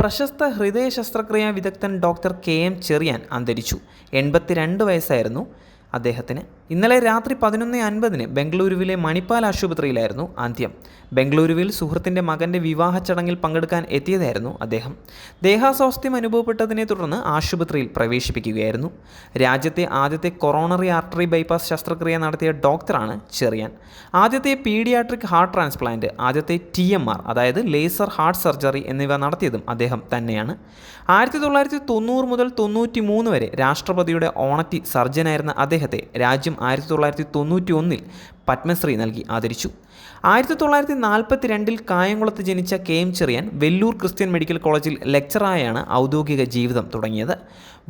പ്രശസ്ത ഹൃദയ ശസ്ത്രക്രിയാ വിദഗ്ധൻ ഡോക്ടർ കെ എം ചെറിയാൻ അന്തരിച്ചു. എൺപത്തിരണ്ട് വയസ്സായിരുന്നു അദ്ദേഹത്തിന്. ഇന്നലെ രാത്രി പതിനൊന്ന് അൻപതിന് ബംഗളൂരുവിലെ മണിപ്പാൽ ആശുപത്രിയിലായിരുന്നു അന്ത്യം. ബംഗളൂരുവിൽ സുഹൃത്തിന്റെ മകന്റെ വിവാഹ ചടങ്ങിൽ പങ്കെടുക്കാൻ എത്തിയതായിരുന്നു അദ്ദേഹം. ദേഹാസ്വാസ്ഥ്യം അനുഭവപ്പെട്ടതിനെ തുടർന്ന് ആശുപത്രിയിൽ പ്രവേശിപ്പിക്കുകയായിരുന്നു. രാജ്യത്തെ ആദ്യത്തെ കൊറോണറി ആർട്ടറി ബൈപ്പാസ് ശസ്ത്രക്രിയ നടത്തിയ ഡോക്ടറാണ് ചെറിയാൻ. ആദ്യത്തെ പീഡിയാട്രിക് ഹാർട്ട് ട്രാൻസ്പ്ലാന്റ് ആദ്യത്തെ ടി എം ആർ അതായത് ലേസർ ഹാർട്ട് സർജറി എന്നിവ നടത്തിയതും അദ്ദേഹം തന്നെയാണ്. ആയിരത്തി തൊള്ളായിരത്തി തൊണ്ണൂറ് മുതൽ തൊണ്ണൂറ്റി മൂന്ന് വരെ രാഷ്ട്രപതിയുടെ ഓണറ്റി സർജനായിരുന്ന അദ്ദേഹത്തെ രാജ്യം ആയിരത്തി തൊള്ളായിരത്തി തൊണ്ണൂറ്റി ഒന്നിൽ പത്മശ്രീ നൽകി ആദരിച്ചു. ആയിരത്തി തൊള്ളായിരത്തി നാൽപ്പത്തി രണ്ടിൽ കായംകുളത്ത് ജനിച്ച K M Cherian Vellore Christian medical കോളേജിൽ ലെക്ചറായാണ് ഔദ്യോഗിക ജീവിതം തുടങ്ങിയത്.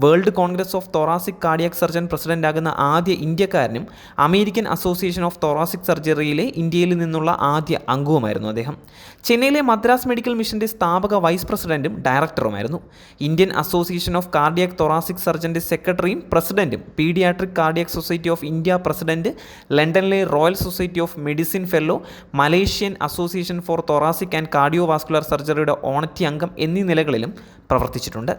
World congress of thoracic cardiac surgeon president ആകുന്ന ആദ്യ ഇന്ത്യക്കാരനും അമേരിക്കൻ അസോസിയേഷൻ ഓഫ് തോറാസിക് സർജറിയിലെ ഇന്ത്യയിൽ നിന്നുള്ള ആദ്യ അംഗവുമായിരുന്നു അദ്ദേഹം. ചെന്നൈയിലെ മദ്രാസ് മെഡിക്കൽ മിഷന്റെ സ്ഥാപക വൈസ് പ്രസിഡന്റും ഡയറക്ടറുമായിരുന്നു. Indian association of cardiac thoracic സർജന്റെ സെക്രട്ടറിയും പ്രസിഡന്റും paediatric cardiac society of India president ലണ്ടനിലെ royal society of medicine fellow Malaysian association for thoracic and cardiovascular സർജറിയുടെ honorary അംഗം എന്നീ നിലകളിലും പ്രവർത്തിച്ചിട്ടുണ്ട്.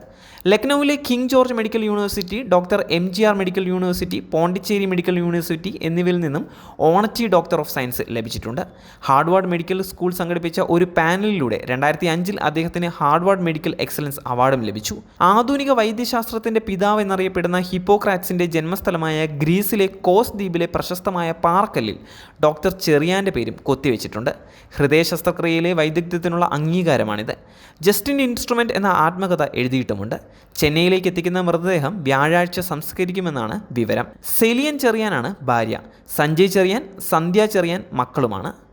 ലക്നൌവിലെ king George medical university doctor M G R medical university Pondicherry medical university എന്നിവയിൽ നിന്നും honorary doctor of science ലഭിച്ചിട്ടുണ്ട്. Harvard medical school സംഘടിപ്പിച്ച ഒരു പാനലിലൂടെ രണ്ടായിരത്തി അഞ്ചിൽ അദ്ദേഹത്തിന് ഹാർഡ്വാർഡ് മെഡിക്കൽ എക്സലൻസ് അവാർഡും ലഭിച്ചു. ആധുനിക വൈദ്യശാസ്ത്രത്തിന്റെ പിതാവ് എന്നറിയപ്പെടുന്ന ഹിപ്പോക്രാറ്റ്സിന്റെ ജന്മസ്ഥലമായ ഗ്രീസിലെ കോസ് ദ്വീപിലെ പ്രശസ്തമായ പാറക്കല്ലിൽ ഡോക്ടർ ചെറിയാന്റെ പേരും കൊത്തിവെച്ചിട്ടുണ്ട്. ഹൃദയ ശസ്ത്രക്രിയയിലെ വൈദഗ്ധ്യത്തിനുള്ള അംഗീകാരമാണിത്. ജസ്റ്റിൻ ഇൻസ്ട്രുമെന്റ് എന്ന ആത്മകഥ എഴുതിയിട്ടുമുണ്ട്. ചെന്നൈയിലേക്ക് എത്തിക്കുന്ന മൃതദേഹം വ്യാഴാഴ്ച സംസ്കരിക്കുമെന്നാണ് വിവരം. സെലിയൻ ചെറിയാനാണ് ഭാര്യ. സഞ്ജയ് ചെറിയാൻ സന്ധ്യ ചെറിയാൻ മക്കളുമാണ്.